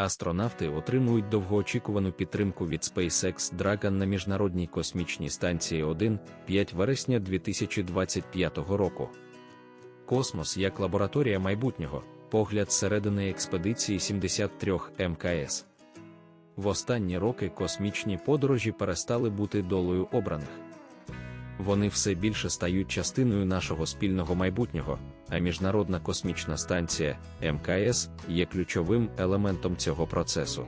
Астронавти отримують довгоочікувану підтримку від SpaceX Dragon на міжнародній космічній станції 1 5 вересня 2025 року. Космос як лабораторія майбутнього, погляд середини експедиції 73 МКС. В останні роки космічні подорожі перестали бути долею обраних. Вони все більше стають частиною нашого спільного майбутнього, а Міжнародна космічна станція МКС є ключовим елементом цього процесу.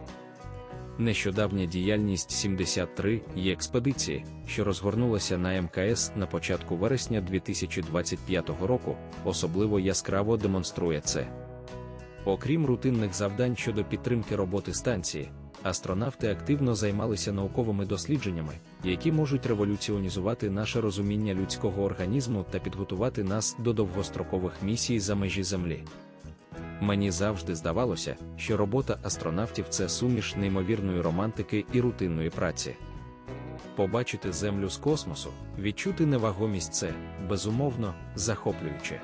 Нещодавня діяльність 73 є експедиції, що розгорнулася на МКС на початку вересня 2025 року, особливо яскраво демонструє це. Окрім рутинних завдань щодо підтримки роботи станції, астронавти активно займалися науковими дослідженнями, які можуть революціонізувати наше розуміння людського організму та підготувати нас до довгострокових місій за межі Землі. Мені завжди здавалося, що робота астронавтів це суміш неймовірної романтики і рутинної праці. Побачити Землю з космосу, відчути невагомість це, безумовно, захоплююче.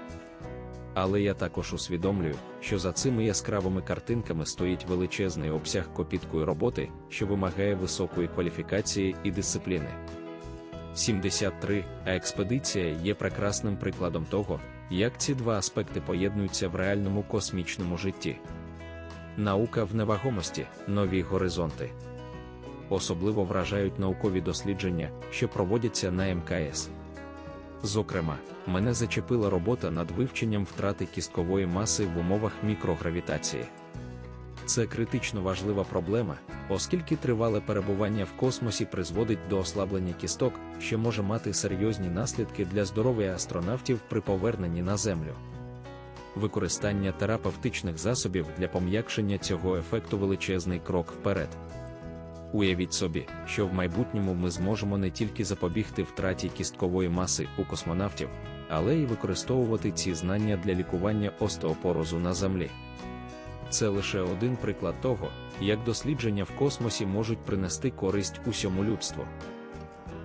Але я також усвідомлюю, що за цими яскравими картинками стоїть величезний обсяг копіткої роботи, що вимагає високої кваліфікації і дисципліни. 73. А експедиція є прекрасним прикладом того, як ці два аспекти поєднуються в реальному космічному житті. Наука в невагомості, нові горизонти. Особливо вражають наукові дослідження, що проводяться на МКС. Зокрема, мене зачепила робота над вивченням втрати кісткової маси в умовах мікрогравітації. Це критично важлива проблема, оскільки тривале перебування в космосі призводить до ослаблення кісток, що може мати серйозні наслідки для здоров'я астронавтів при поверненні на Землю. Використання терапевтичних засобів для пом'якшення цього ефекту величезний крок вперед. Уявіть собі, що в майбутньому ми зможемо не тільки запобігти втраті кісткової маси у космонавтів, але й використовувати ці знання для лікування остеопорозу на Землі. Це лише один приклад того, як дослідження в космосі можуть принести користь усьому людству.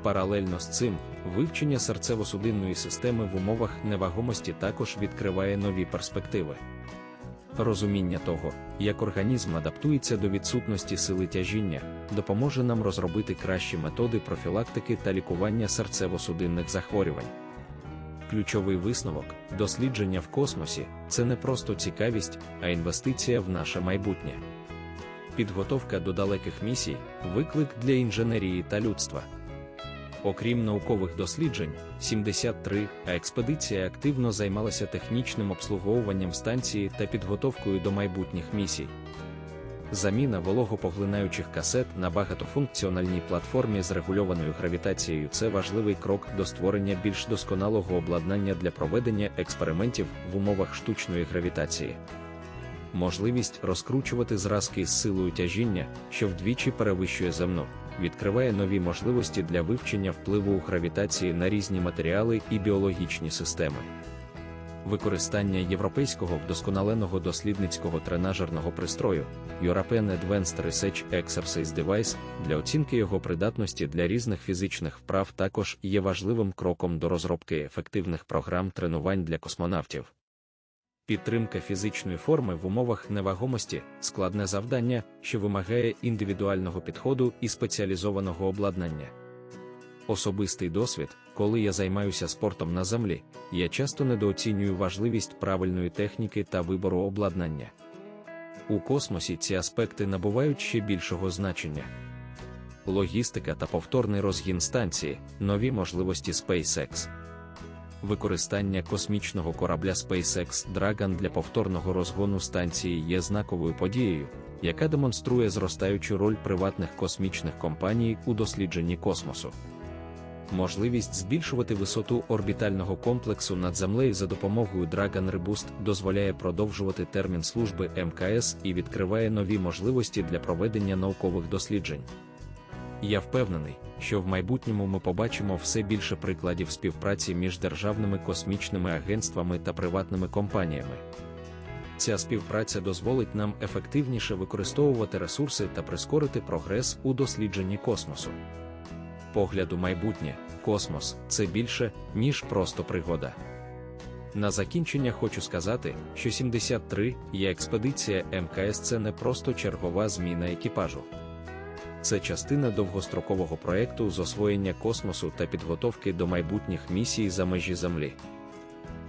Паралельно з цим, вивчення серцево-судинної системи в умовах невагомості також відкриває нові перспективи. Розуміння того, як організм адаптується до відсутності сили тяжіння, допоможе нам розробити кращі методи профілактики та лікування серцево-судинних захворювань. Ключовий висновок дослідження в космосі це не просто цікавість, а інвестиція в наше майбутнє. Підготовка до далеких місій виклик для інженерії та людства. Окрім наукових досліджень, 73 а експедиція активно займалася технічним обслуговуванням станції та підготовкою до майбутніх місій. Заміна вологопоглинаючих касет на багатофункціональній платформі з регульованою гравітацією це важливий крок до створення більш досконалого обладнання для проведення експериментів в умовах штучної гравітації. Можливість розкручувати зразки з силою тяжіння, що вдвічі перевищує земну, відкриває нові можливості для вивчення впливу гравітації на різні матеріали і біологічні системи. Використання європейського вдосконаленого дослідницького тренажерного пристрою European Advanced Research Exercise Device для оцінки його придатності для різних фізичних вправ також є важливим кроком до розробки ефективних програм тренувань для космонавтів. Підтримка фізичної форми в умовах невагомості складне завдання, що вимагає індивідуального підходу і спеціалізованого обладнання. Особистий досвід, коли я займаюся спортом на землі, я часто недооцінюю важливість правильної техніки та вибору обладнання. У космосі ці аспекти набувають ще більшого значення. Логістика та повторний розгін станції, нові можливості SpaceX. Використання космічного корабля SpaceX Dragon для повторного розгону станції є знаковою подією, яка демонструє зростаючу роль приватних космічних компаній у дослідженні космосу. Можливість збільшувати висоту орбітального комплексу над землею за допомогою Dragon Reboost дозволяє продовжувати термін служби МКС і відкриває нові можливості для проведення наукових досліджень. Я впевнений, що в майбутньому ми побачимо все більше прикладів співпраці між державними космічними агентствами та приватними компаніями. Ця співпраця дозволить нам ефективніше використовувати ресурси та прискорити прогрес у дослідженні космосу. Погляд у майбутнє, космос це більше, ніж просто пригода. На закінчення хочу сказати, що 73 є експедиція МКС це не просто чергова зміна екіпажу. Це частина довгострокового проекту з освоєння космосу та підготовки до майбутніх місій за межі Землі.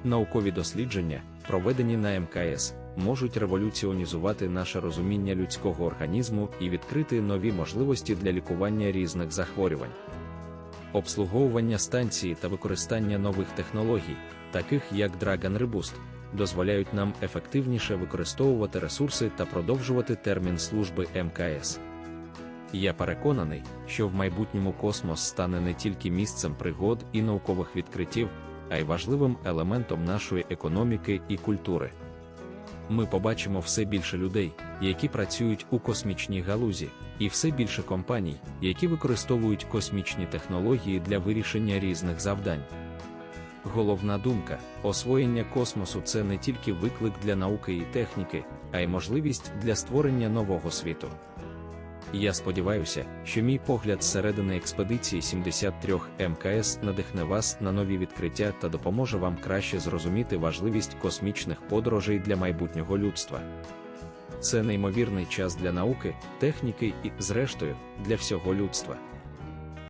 Наукові дослідження, проведені на МКС, можуть революціонізувати наше розуміння людського організму і відкрити нові можливості для лікування різних захворювань. Обслуговування станції та використання нових технологій, таких як Dragon Reboost, дозволяють нам ефективніше використовувати ресурси та продовжувати термін служби МКС. Я переконаний, що в майбутньому космос стане не тільки місцем пригод і наукових відкриттів, а й важливим елементом нашої економіки і культури. Ми побачимо все більше людей, які працюють у космічній галузі, і все більше компаній, які використовують космічні технології для вирішення різних завдань. Головна думка: освоєння космосу це не тільки виклик для науки і техніки, а й можливість для створення нового світу. Я сподіваюся, що мій погляд зсередини експедиції 73 МКС надихне вас на нові відкриття та допоможе вам краще зрозуміти важливість космічних подорожей для майбутнього людства. Це неймовірний час для науки, техніки і, зрештою, для всього людства.